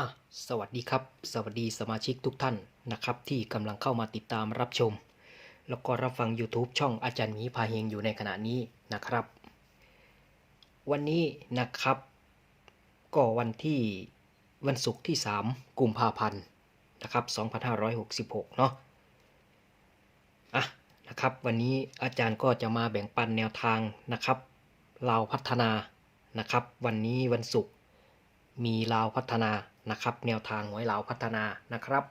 อะสวัสดีครับ สวัสดีสมาชิกทุกท่านนะครับ ที่กำลังเข้ามาติดตามรับชม แล้วก็รับฟัง YouTube ช่องอาจารย์หมีพาเฮงอยู่ในขณะนี้นะครับ วันนี้นะครับ ก็วันที่วันศุกร์ที่ 3 กุมภาพันธ์นะครับ 2566 เนาะอะนะครับ วันนี้อาจารย์ก็จะมาแบ่งปันแนวทางนะครับเราพัฒนานะครับ วันนี้วันศุกร์มีลาวพัฒนา นะครับ แนวทางหวยลาวพัฒนานะครับ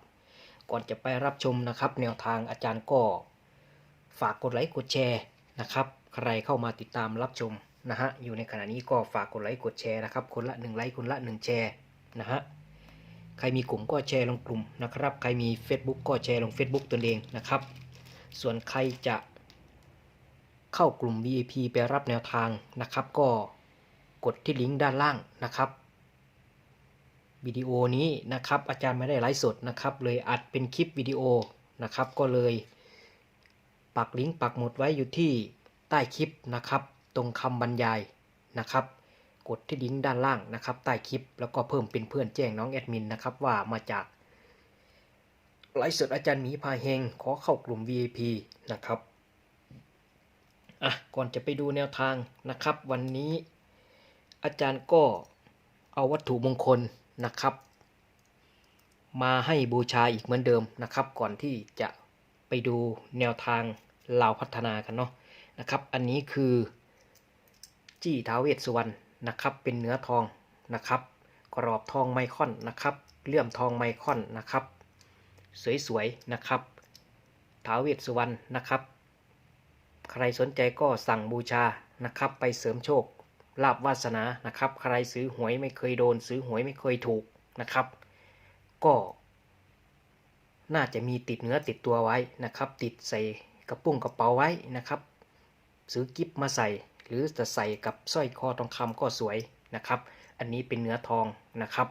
ก่อนจะไปรับชมนะครับ แนวทางอาจารย์ก็ฝากกดไลค์กดแชร์นะครับ ใครเข้ามาติดตามรับชมนะฮะอยู่ในขณะนี้ก็ฝากกดไลค์กดแชร์นะครับ คนละ1ไลค์คนละ1แชร์นะฮะใครมีกลุ่มก็แชร์ลงกลุ่มนะครับ ใครมี Facebook ก็แชร์ลง Facebook ตนเองนะครับ ส่วนใครจะเข้ากลุ่ม VIP ไปรับแนวทางนะครับ ก็กดที่ลิงก์ด้านล่างนะครับ วิดีโอนี้นะครับ อาจารย์ไม่ได้ไลฟ์สดนะครับ เลยอัดเป็นคลิปวิดีโอนะครับ ก็เลยปักลิงก์ปักหมุดไว้อยู่ที่ใต้คลิปนะครับ ตรงคำบรรยายนะครับ กดที่ลิงก์ด้านล่างนะครับ ใต้คลิปแล้วก็เพิ่มเป็นเพื่อนแจ้งน้องแอดมินนะครับ ว่ามาจากไลฟ์สดอาจารย์หมีพาเฮงขอเข้ากลุ่ม VIP นะครับอะก่อนจะไปดูแนวทางนะครับ วันนี้อาจารย์ก็เอาวัตถุมงคล นะครับ มาให้บูชาอีกเหมือนเดิมนะครับ ก่อนที่จะไปดูแนวทางลาพัฒนากันเนาะนะครับ อันนี้คือจี้ท้าวเวสสุวรรณนะครับ เป็นเนื้อทองนะครับ กรอบทองไมคอนนะครับเลื่อมทองไมคอนนะครับ สวยๆนะครับท้าวเวสสุวรรณนะครับ ใครสนใจก็สั่งบูชานะครับ ไปเสริมโชค ลาบวาสนานะครับ ใครซื้อหวยไม่เคยโดน ซื้อหวยไม่เคยถูกนะครับ ก็ น่าจะมีติดเนื้อติดตัวไว้นะครับ ติดใส่กระปุ้งกระเป๋าไว้นะครับ ซื้อกิฟมาใส่ หรือจะใส่กับสร้อยคอทองคำก็สวยนะครับ อันนี้เป็นเนื้อทองนะครับ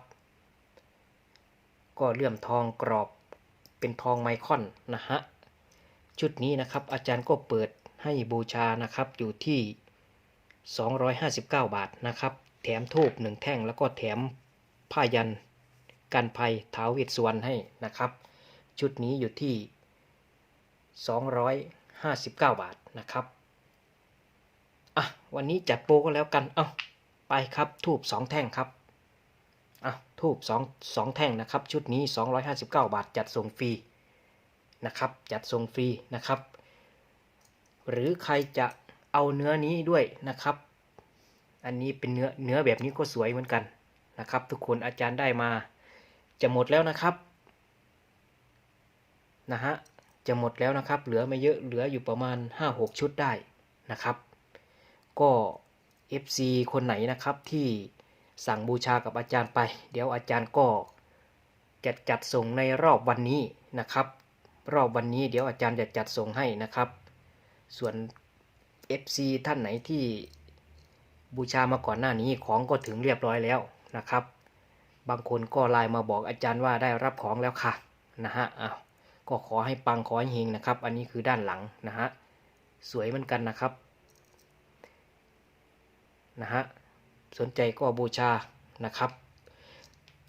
ก็เลื่อมทองกรอบเป็นทองไมคอนนะฮะชุดนี้นะครับอาจารย์ก็เปิดให้บูชานะครับอยู่ที่ 259 บาทนะครับ แถมทูบหนึ่งแท่งแล้วก็แถมผ้ายันกันภัยท้าวเวสวรรณให้นะครับ ชุดนี้อยู่ที่ 259 บาทนะครับอะวันนี้จัดโปรก็แล้วกันเอ้าไปครับทูบ2แท่งครับอะทูบ2 2แท่งนะครับ ชุดนี้ 259 บาทจัดส่งฟรีนะครับ จัดส่งฟรีนะครับ หรือใครจะ เอาเนื้อนี้ด้วยนะครับ อันนี้เป็นเนื้อเนื้อแบบนี้ก็สวยเหมือนกันนะครับ ทุกคนอาจารย์ได้มาจะหมดแล้วนะครับนะฮะจะหมดแล้วนะครับ เหลือไม่เยอะเหลืออยู่ประมาณ 5-6 ชุดได้นะครับ ก็ FC คนไหนนะครับที่สั่งบูชากับอาจารย์ไป เดี๋ยวอาจารย์ก็จะจัดส่งในรอบวันนี้นะครับ รอบวันนี้เดี๋ยวอาจารย์จะจัดส่งให้นะครับ ส่วน FC ท่านไหนที่บูชามาก่อนหน้านี้ของก็ถึงเรียบร้อยแล้วนะครับ บางคนก็ไลน์มาบอกอาจารย์ว่าได้รับของแล้วค่ะนะฮะอ้าวก็ขอให้ปังขอให้เฮงนะครับ อันนี้คือด้านหลังนะฮะสวยเหมือนกันนะครับนะฮะสนใจก็บูชานะครับ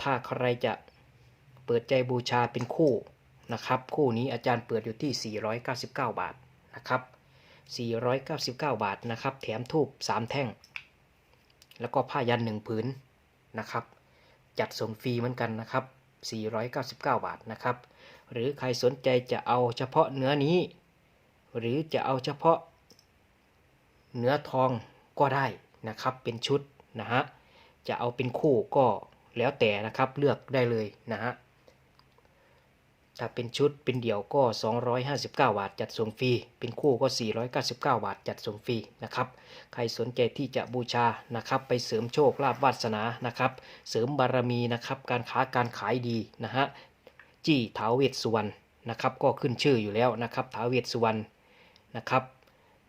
ถ้าใครจะเปิดใจบูชาเป็นคู่นะครับ คู่นี้อาจารย์เปิดอยู่ที่ 499 บาทนะครับ 499 บาทนะครับ แถมทูบ3 แท่ง แล้วก็ผ้ายัน1ผืนนะครับ จัดส่งฟรีเหมือนกันนะครับ 499 บาทนะครับ หรือใครสนใจจะเอาเฉพาะเนื้อนี้ หรือจะเอาเฉพาะ เนื้อทองก็ได้นะครับ เป็นชุดนะฮะ จะเอาเป็นคู่ก็แล้วแต่นะครับ เลือกได้เลยนะฮะ ถ้าเป็นชุดเป็นเดี่ยวก็ 259 บาท จัดส่งฟรี เป็นคู่ก็ 499 บาท จัดส่งฟรีนะครับ ใครสนใจที่จะบูชานะครับ ไปเสริมโชคลาภวาสนานะครับ เสริมบารมีนะครับ การค้าการขายดีนะฮะ จี้ท้าวเวสสุวรรณนะครับ ก็ขึ้นชื่ออยู่แล้วนะครับท้าวเวสสุวรรณนะครับ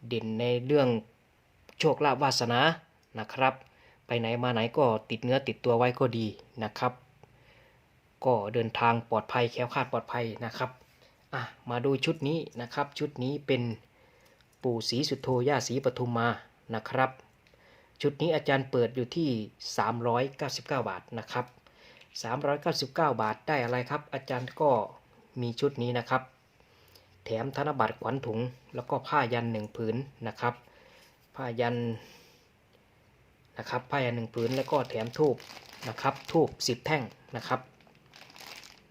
เด่นในเรื่องโชคลาภวาสนานะครับ ไปไหนมาไหนก็ติดเนื้อติดตัวไว้ก็ดีนะครับ ก็เดินทางปลอดภัยแค้วคาดปลอดภัยนะครับอะมาดูชุดนี้นะครับ ชุดนี้เป็นปู่ศรีสุโธย่าศรีปทุมมานะครับ ชุดนี้อาจารย์เปิดอยู่ที่ 399 บาทนะครับ 399 บาทได้อะไรครับ อาจารย์ก็มีชุดนี้นะครับ แถมธนบัตรขวัญถุง แล้วก็ผ้ายันหนึ่งผืนนะครับ ผ้ายันนะครับผ้ายันหนึ่งผืนแล้วก็แถมทูบนะครับทูบสิบแท่งนะครับ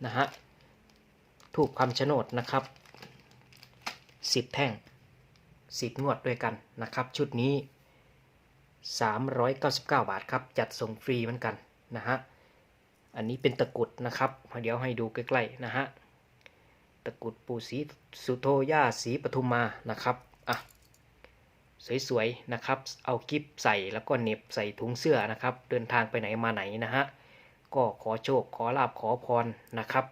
นะฮะทูบคำชะโนดนะครับสิบแท่งสิบงวดด้วยกันนะครับ ชุดนี้ 399 บาทครับ จัดส่งฟรีเหมือนกันนะฮะอันนี้เป็นตะกุดนะครับ เดี๋ยวให้ดูใกล้ๆนะฮะตะกุดปู่ศรีสุโธย่าศรีปทุมมานะครับอะสวยๆนะครับ เอากิฟใส่แล้วก็เน็บใส่ถุงเสื้อนะครับ เดินทางไปไหนมาไหนนะฮะ ก็ขอโชคขอลาบขอพรนะครับ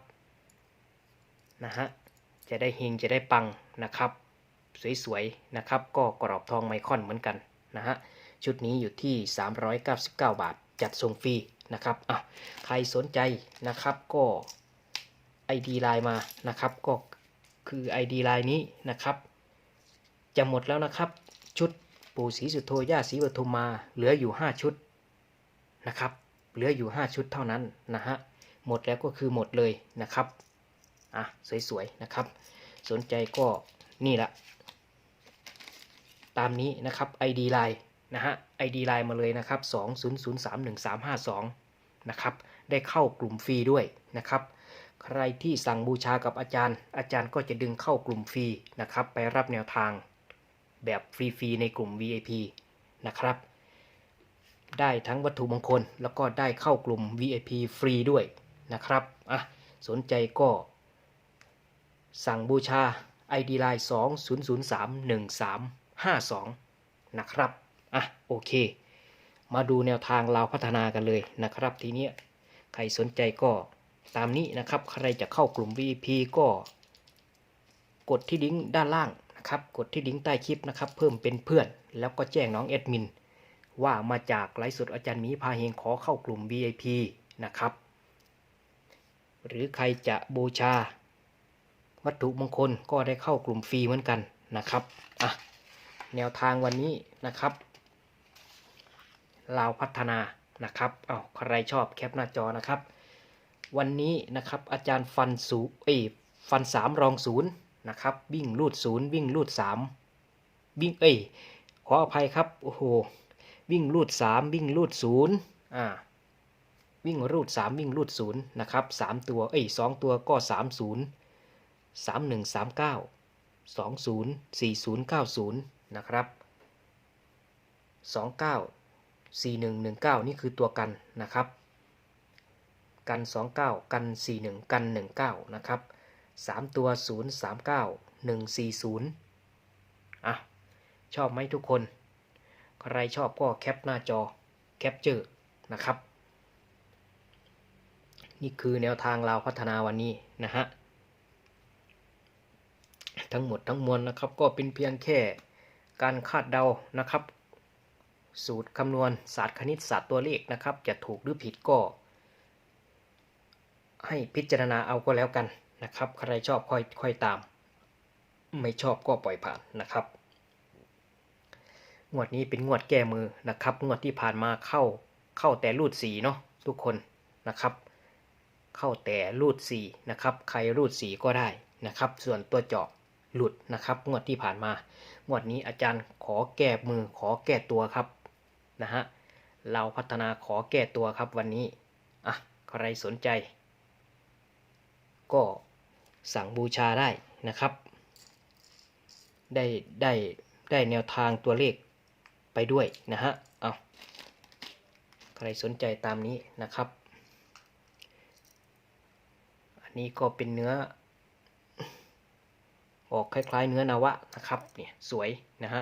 นะฮะจะได้เฮงจะได้ปังนะครับ สวยๆนะครับ ก็กรอบทองไมคอนเหมือนกันนะฮะชุดนี้อยู่ที่ 399 บาท จัดส่งฟรีนะครับอะใครสนใจนะครับก็ ID ไลน์มานะครับก็คือ ID ไลน์นี้นะครับ จะหมดแล้วนะครับ ชุดปู่ศรีสุโธย่าศรีปทุมมาเหลืออยู่ 5 ชุดนะครับ เหลืออยู่ 5 ชุดเท่านั้นนะฮะหมดแล้วก็คือหมดเลยนะครับอะสวยๆนะครับ สนใจก็นี่ละตามนี้นะครับ ID ไลน์นะฮะ ID ไลน์มาเลยนะครับ 20031352 นะครับ ได้เข้ากลุ่มฟรีด้วยนะครับ ใครที่สั่งบูชากับอาจารย์ อาจารย์ก็จะดึงเข้ากลุ่มฟรีนะครับ ไปรับแนวทางแบบฟรีๆในกลุ่ม VIP นะครับ ได้ทั้งวัตถุมงคล แล้วก็ได้เข้ากลุ่ม VIP ฟรีด้วยนะครับอะสนใจก็สั่งบูชา ID Line 20031352 นะครับอะโอเค มาดูแนวทางเราพัฒนากันเลยนะครับ ทีเนี้ยใครสนใจก็ตามนี้นะครับ ใครจะเข้ากลุ่ม VIP ก็ กดที่ลิงก์ด้านล่างนะครับ กดที่ลิงก์ใต้คลิปนะครับ เพิ่มเป็นเพื่อน แล้วก็แจ้งน้องแอดมิน ว่ามาจากไลฟ์สดอาจารย์หมีพาเฮงขอเข้ากลุ่ม VIP นะครับ หรือใครจะบูชา วัตถุมงคลก็ได้เข้ากลุ่มฟรีเหมือนกันนะครับอะแนวทางวันนี้นะครับลาวพัฒนานะครับเอาใครชอบแคปหน้าจอนะครับ วันนี้นะครับอาจารย์ฟันสูเอยฟันสามรองศูนย์นะครับวิ่งลูดศูนย์วิ่งลูดสามวิ่งเอ้ยขออภัยครับ โอ้โห วิ่งลูดสามวิ่งลูดศูนย์อ่าวิ่งรูดสามวิ่งรูดศูนย์นะครับสามตัวเอ้ยสองตัวก็สามศูนย์สามหนึ่งสามเก้าสองศูนย์สี่ศูนย์เก้าศูนย์นะครับสองเก้า4119 นี่คือตัวกันนะครับ กัน 29 กัน 41 กัน 19 นะครับ 3 ตัว 039 140 อะ ชอบไหมทุกคน ใครชอบก็แคปหน้าจอแคปเจอร์นะครับ นี่คือแนวทางเราพัฒนาวันนี้นะฮะทั้งหมดทั้งมวลนะครับก็เป็นเพียงแค่การคาดเดานะครับ สูตรคำนวณศาสตร์คณิตศาสตร์ตัวเลขนะครับ จะถูกหรือผิดก็ ให้พิจารณาเอาก็แล้วกันนะครับ ใครชอบค่อยค่อยตาม ไม่ชอบก็ปล่อยผ่านนะครับ งวดนี้เป็นงวดแก้มือนะครับ งวดที่ผ่านมาเข้าเข้าแต่รูดสีเนาะทุกคนนะครับ เข้าแต่รูดสีนะครับ ใครรูดสีก็ได้นะครับ ส่วนตัวเจาะหลุดนะครับงวดที่ผ่านมางวดนี้อาจารย์ขอแก้มือขอแก้ตัวครับนะฮะเราพัฒนาขอแก้ตัวครับวันนี้อะใครสนใจ ก็สั่งบูชาได้นะครับ ได้ได้ได้แนวทางตัวเลข ไปด้วยนะฮะ เอาใครสนใจตามนี้นะครับ อันนี้ก็เป็นเนื้อ ออกคล้าย ๆ เนื้อนาวะนะครับ เนี่ยสวยนะฮะ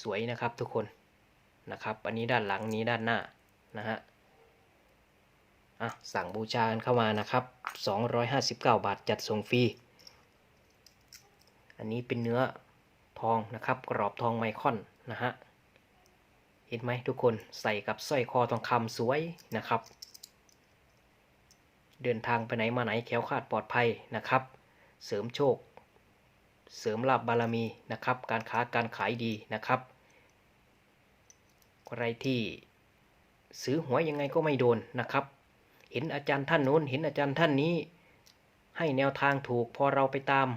สวยนะครับทุกคนนะครับ อันนี้ด้านหลังนี้ด้านหน้านะฮะอะสั่งบูชากันเข้ามานะครับ 259 บาทจัดส่งฟรี อันนี้เป็นเนื้อ ทองนะครับ กรอบทองไมคอนนะฮะเห็นไหมทุกคนใส่กับสร้อยคอทองคำสวยนะครับ เดินทางไปไหนมาไหนแคล้วคาดปลอดภัยนะครับ เสริมโชค เสริมลาบบารมีนะครับ การค้าการขายดีนะครับใครที่ซื้อหวยยังไงก็ไม่โดนนะครับ เห็นอาจารย์ท่านโน้น เห็นอาจารย์ท่านนี้ ให้แนวทางถูกพอเราไปตาม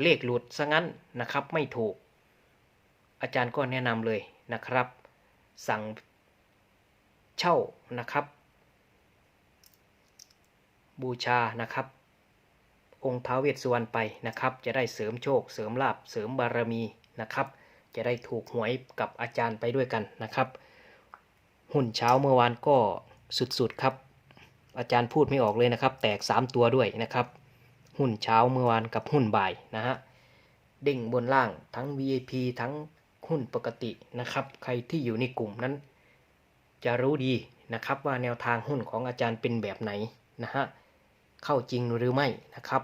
เลขหลุดซะงั้นนะครับไม่ถูก อาจารย์ก็แนะนำเลยนะครับ สั่งเช่านะครับ บูชานะครับ องค์ท้าวเวสสุวรรณไปนะครับ จะได้เสริมโชค เสริมลาบเสริมบารมีนะครับ จะได้ถูกหวยกับอาจารย์ไปด้วยกันนะครับ หุ้นเช้าเมื่อวานก็สุดๆครับ อาจารย์พูดไม่ออกเลยนะครับ แตก 3 ตัวด้วยนะครับ หุ้นเช้าเมื่อวานกับหุ้นบ่ายนะฮะเด้งบนล่างทั้ง VIP ทั้งหุ้นปกตินะครับ ใครที่อยู่ในกลุ่มนั้น จะรู้ดีนะครับว่าแนวทางหุ้นของอาจารย์เป็นแบบไหนนะฮะเข้าจริงหรือไม่นะครับ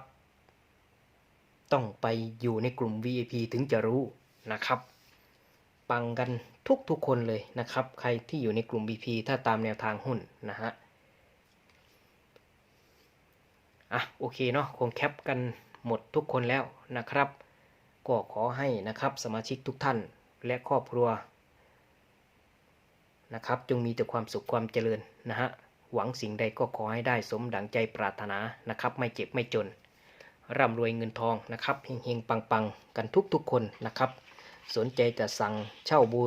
ต้องไปอยู่ในกลุ่ม VIP ถึงจะรู้นะครับปังกันทุกทุกๆคนเลยนะครับ ใครที่อยู่ในกลุ่ม BP ถ้าตามแนวทางหุ้นนะฮะ อะโอเคเนาะคงแคปกันหมดทุกคนแล้วนะครับ ก็ขอให้นะครับสมาชิกทุกท่านและครอบครัวนะครับจงมีแต่ความสุขความเจริญนะฮะหวังสิ่งใดก็ขอให้ได้สมดังใจปรารถนานะครับ ไม่เจ็บไม่จน ร่ำรวยเงินทองนะครับเฮงๆปังๆ กันทุกๆคนนะครับ สนใจจะสั่งเช่าบู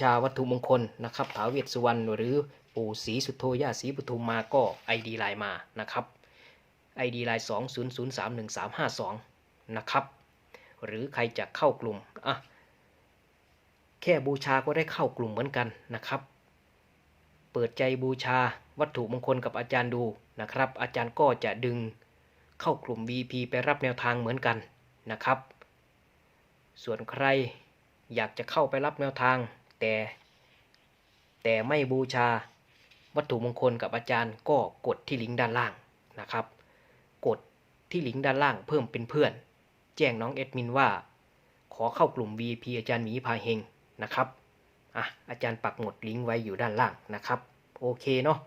ชาวัตถุมงคลนะครับถาเวสสุวรรณหรือปู่ศรีสุโธย่าศรีปทุมมาก็ ID ไลน์มานะครับ ID ไลน์20031352 นะครับ หรือใครจะเข้ากลุ่มอะแค่บูชาก็ได้เข้ากลุ่มเหมือนกันนะครับ เปิดใจบูชาวัตถุมงคลกับอาจารย์ดูนะครับ อาจารย์ก็จะดึงเข้ากลุ่ม VP ไปรับแนวทางเหมือนกันนะครับ ส่วนใครอยากจะเข้าไปรับแนวทาง แต่ แต่ไม่บูชาวัตถุมงคลกับอาจารย์ก็กดที่ลิงก์ด้านล่างนะครับ กดที่ลิงก์ด้านล่างเพิ่มเป็นเพื่อน แจ้งน้องเอดมินว่า ขอเข้ากลุ่ม VIP อาจารย์หมีพาเฮงนะครับอะอาจารย์ปักหมุดลิงก์ไว้อยู่ด้านล่างนะครับ โอเคเนาะ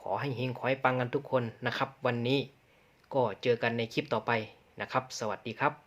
ขอให้เฮงขอให้ปังกันทุกคนนะครับ วันนี้ก็เจอกันในคลิปต่อไปนะครับ สวัสดีครับ